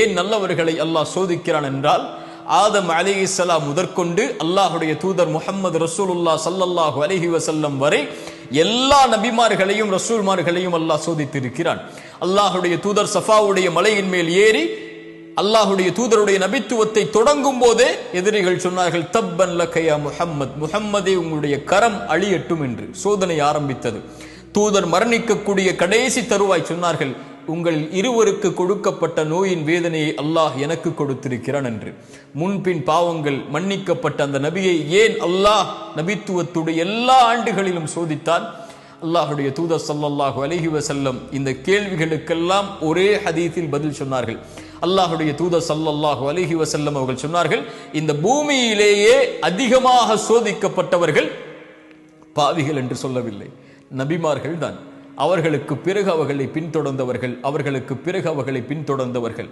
ஏன் நல்லவர்களை அல்லாஹ் சோதிக்கிறான் என்றால் ஆதம் அலிஹிஸ்ஸலாம் முதற்கொண்டு அல்லாஹுடைய தூதர் முகமது ரசூலுல்லா சல்லல்லாஹு அலஹி வசல்லம் வரை எல்லா நபிமார்களையும் ரசூல்மார்களையும் அல்லாஹ் சோதித்திருக்கிறான். அல்லாஹுடைய தூதர் சஃபாவுடைய மலையின் மேல் ஏறி அல்லாஹுடைய தூதருடைய நபித்துவத்தை தொடங்கும் போதே எதிரிகள் சொன்னார்கள் தப்பன் லக்கையா முஹம்மத் முஹம்மதே உங்களுடைய கரம் அழியட்டும் என்று சோதனை ஆரம்பித்தது. தூதர் மரணிக்கக்கூடிய கடைசி தருவாய் சொன்னார்கள் உங்கள் இருவருக்கு கொடுக்கப்பட்ட நோயின் வேதனையை அல்லாஹ் எனக்கு கொடுத்திருக்கிறான் என்று. முன்பின் பாவங்கள் மன்னிக்கப்பட்ட அந்த நபியை ஏன் அல்லாஹ் நபித்துவத்துடைய எல்லா ஆண்டுகளிலும் சோதித்தான்? அல்லாஹுடைய தூத ஸல்லல்லாஹு அலஹி வசல்லம் இந்த கேள்விகளுக்கெல்லாம் ஒரே ஹதீஸில் பதில் சொன்னார்கள். அல்லாஹுடைய தூத சல்லாஹு அலஹி வசல்லம் அவர்கள் சொன்னார்கள் இந்த பூமியிலேயே அதிகமாக சோதிக்கப்பட்டவர்கள் பாவிகள் என்று சொல்லவில்லை. நபிமார்கள் தான் அவர்களுக்கு பிறகு அவர்களை பின்தொடர்ந்தவர்கள் அவர்களுக்கு பிறகு அவர்களை பின்தொடர்ந்தவர்கள்.